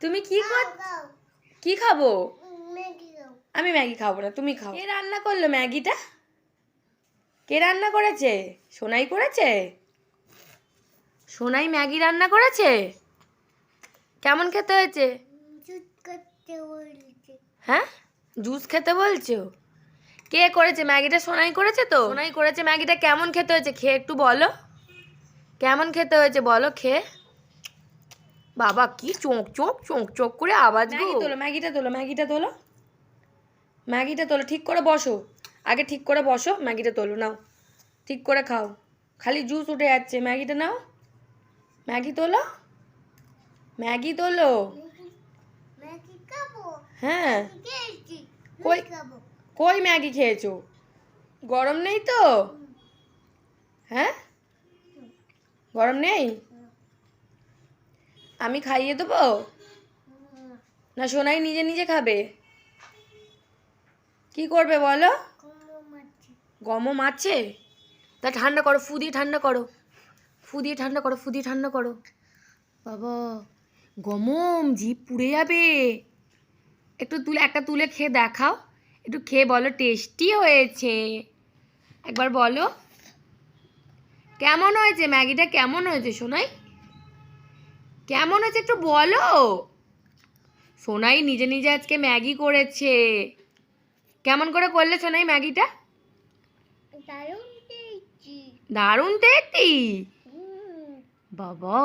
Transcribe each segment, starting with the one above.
তুমি কি কর কি খাব? আমি ম্যাগি খাব না তুমি খাও। কে রান্না করল ম্যাগিটা? কে রান্না করেছে? সোনাই করেছে? সোনাই ম্যাগি রান্না করেছে? কেমন খেতে হয়েছে? হ্যাঁ? জুস খেতে বলছো? কে করেছে? ম্যাগিটা সোনাই করেছে তো? সোনাই করেছে ম্যাগিটা কেমন খেতে হয়েছে খেয়ে একটু বলো। কেমন খেতে হয়েছে বলো খেয়ে। বাবা কি চোখ চোখ চোখ চোখ করে আওয়াজ ম্যাগি তোলো ম্যাগিটা তোলো ম্যাগিটা তোলো। ম্যাগিটা তোলো ঠিক করে বসো। আগে ঠিক করে বসো ম্যাগিটা তোলো নাও। ঠিক করে খাও। খালি জুস উঠে যাচ্ছে। ম্যাগিটা নাও। ম্যাগি তোলো। ম্যাগি তোলো। হ্যাঁ। কই কই ম্যাগি খেয়েছো? গরম নেই তো? হ্যাঁ? গরম নেই? আমি খাইয়ে দেবো? না সোনাই নিজে নিজে খাবে? কি করবে বলো? গমম আছে তা ঠান্ডা করো, ফু দিয়ে ঠান্ডা করো। ফু দিয়ে ঠান্ডা করো, ফু দিয়ে ঠান্ডা করো। বাবা, গমম, জিভ পুড়ে যাবে। একটু তুলে, একটা তুলে খেয়ে দেখাও। একটু খেয়ে বলো, টেস্টি হয়েছে। একবার বলো। কেমন হয়েছে? ম্যাগিটা কেমন হয়েছে, সোনাই? কেমন আছে একটু বলো। সোনাই নিজে নিজে আজকে ম্যাগি করেছে। কেমন করে করলে সোনাই ম্যাগিটা? দারুণ হুম। বাবা।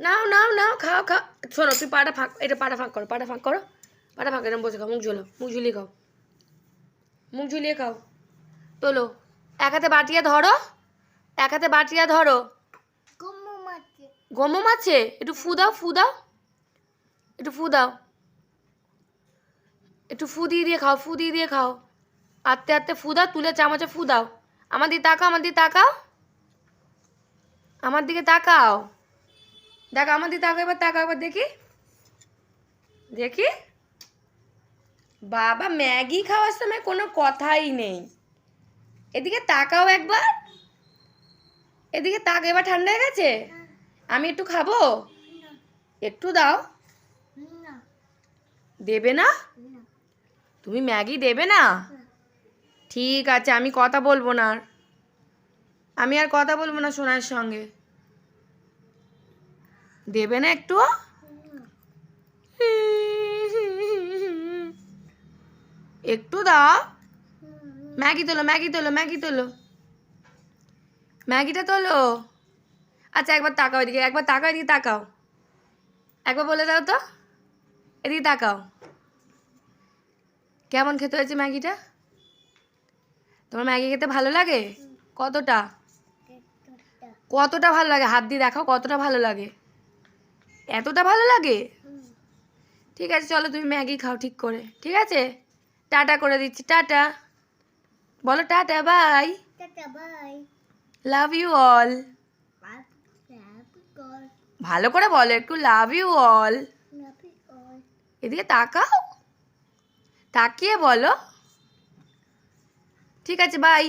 নাও নাও নাও খাও খাও। শোনো তুই পাটা ফাঁক এটা পাটা ফাঁক করো পাটা ফাঁক করো। পাটা ফাঁক এরকম বসে খাও মুখ ঝুলো মুখ ঝুলিয়ে খাও। মুখ ঝুলিয়ে খাও। তোলো এক হাতে বাটিয়া ধরো। এক হাতে বাটিয়া ধরো। মাছি। গমম আছে একটু ফু দাও ফু দাও। একটু ফু দাও। একটু ফু দিয়ে দিয়ে খাও ফু দিয়ে দিয়ে খাও। আস্তে আস্তে ফু দাও তুলে চামচে ফু দাও। আমার দিকে তাকাও আমার দিকে তাকাও। আমার দিকে তাকাও। দেখো আমার দিকে তাকাও এবার তাকাও এবার দেখি। দেখি। বাবা ম্যাগি খাওয়ার সময় কোনো কথাই নেই। এদিকে তাকাও একবার। এদিকে তাক এবার ঠান্ডা হয়ে গেছে? আমি একটু খাব? একটু দাও। দেবে না? তুমি ম্যাগি দেবে না? ঠিক আছে, আমি কথা বলব না আর। আমি আর কথা বলব না সোনার সঙ্গে। দেবে না একটু একটু দাও। ম্যাগি তোলো ম্যাগি তোলো ম্যাগি তোলো। ম্যাগিটা তোলো আচ্ছা একবার তাকাও এদিকে, একবার তাকাও, এদিকে তাকাও। একবার বলে দাও তো। এদিকে তাকাও। কেমন খেতে হয়েছে ম্যাগিটা? তোমার ম্যাগি খেতে ভালো লাগে? কতটা? কতটা ভালো লাগে? হাত দিয়ে দেখাও কতটা ভালো লাগে। এতটা ভালো লাগে? ঠিক আছে, চলো তুমি ম্যাগি খাও ঠিক করে। ঠিক আছে? টাটা করে দিচ্ছি, টাটা। বলো tata, bye. Tata, bye. Love you all ভালো করে বলো, একটু লাভ ইউ অল এদিকে তাকাও। তাকিয়ে বলো। ঠিক আছে বাই